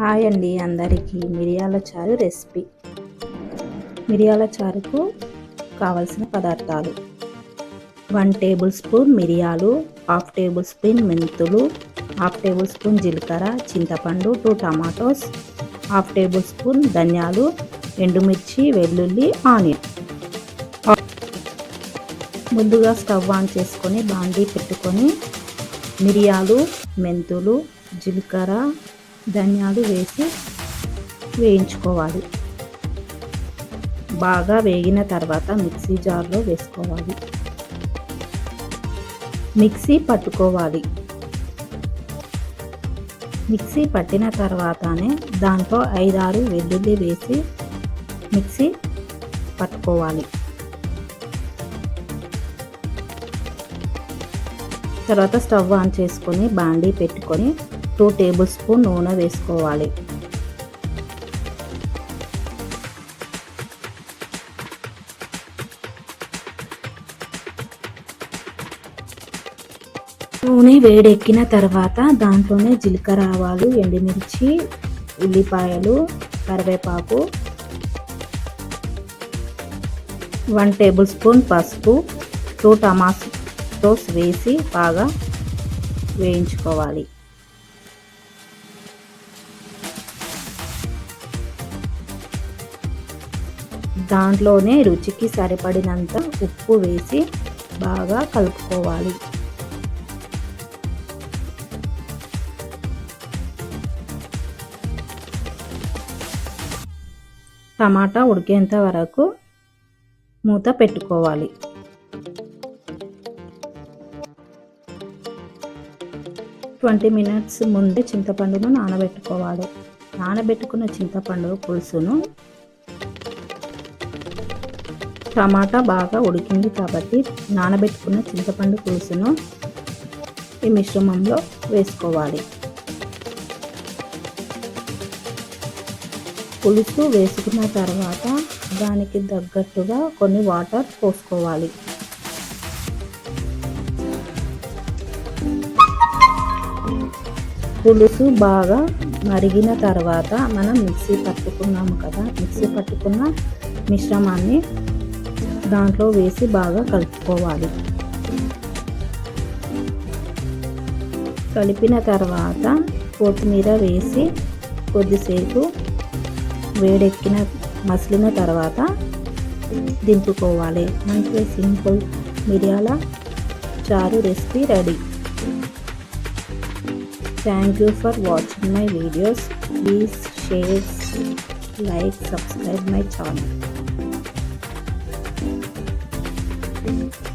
Hi అండి అందరికీ. మిరియాల చారు రెసిపీ. మిరియాల చారుకు కావలసిన పదార్థాలు. వన్ టేబుల్ స్పూన్ మిరియాలు హాఫ్ టేబుల్ స్పూన్ మెంతులు హాఫ్ టేబుల్ స్పూన్ జీలకర్ర చింతపండు two tomatoes half tablespoon ధనియాలు ఎండుమిర్చి వెల్లుల్లి ఆనియన్. ముందుగా స్టవ్ ఆన్ చేసుకొని బాండీ పెట్టుకొని మిరియాలు మెంతులు జీలకర్ర ధనియాలు వేసి వేయించుకోవాలి. బాగా వేగిన తర్వాత మిక్సీ జార్లో వేసుకోవాలి. మిక్సీ పట్టుకోవాలి. మిక్సీ పట్టిన తర్వాతనే దాంట్లో ఐదారు వెల్లుల్లి వేసి మిక్సీ పట్టుకోవాలి. తర్వాత స్టవ్ ఆన్ చేసుకొని బాండీ పెట్టుకొని టూ టేబుల్ స్పూన్ నూనె వేసుకోవాలి. నూనె వేడెక్కిన తర్వాత దాంట్లోనే జీలకర్ర ఆవాలు ఎండుమిర్చి ఉల్లిపాయలు కరివేపాకు వన్ టేబుల్ స్పూన్ పసుపు టూ టమాటోస్ వేసి బాగా వేయించుకోవాలి. దాంట్లోనే రుచికి సరిపడినంత ఉప్పు వేసి బాగా కలుపుకోవాలి. టమాటా ఉడికేంత వరకు మూత పెట్టుకోవాలి. ట్వంటీ మినిట్స్ ముందే చింతపండును నానబెట్టుకోవాలి. నానబెట్టుకున్న చింతపండు పులుసును టమాటా బాగా ఉడికింది కాబట్టి నానబెట్టుకున్న చింతపండు పులుసును ఈ మిశ్రమంలో వేసుకోవాలి. పులుసు వేసుకున్న తర్వాత దానికి తగ్గట్టుగా కొన్ని వాటర్ పోసుకోవాలి. పులుసు బాగా మరిగిన తర్వాత మనం మిక్సీ పట్టుకున్నాము కదా మిక్సీ పట్టుకున్న మిశ్రమాన్ని దాంట్లో వేసి బాగా కలుపుకోవాలి. కలిపిన తర్వాత కొత్తిమీర వేసి కొద్దిసేపు వేడెక్కిన మసిలిన తర్వాత దింపుకోవాలి. మంచిగా సింపుల్ మిరియాల చారు recipe ready. Thank you for watching my videos please share like subscribe my channel Thank you.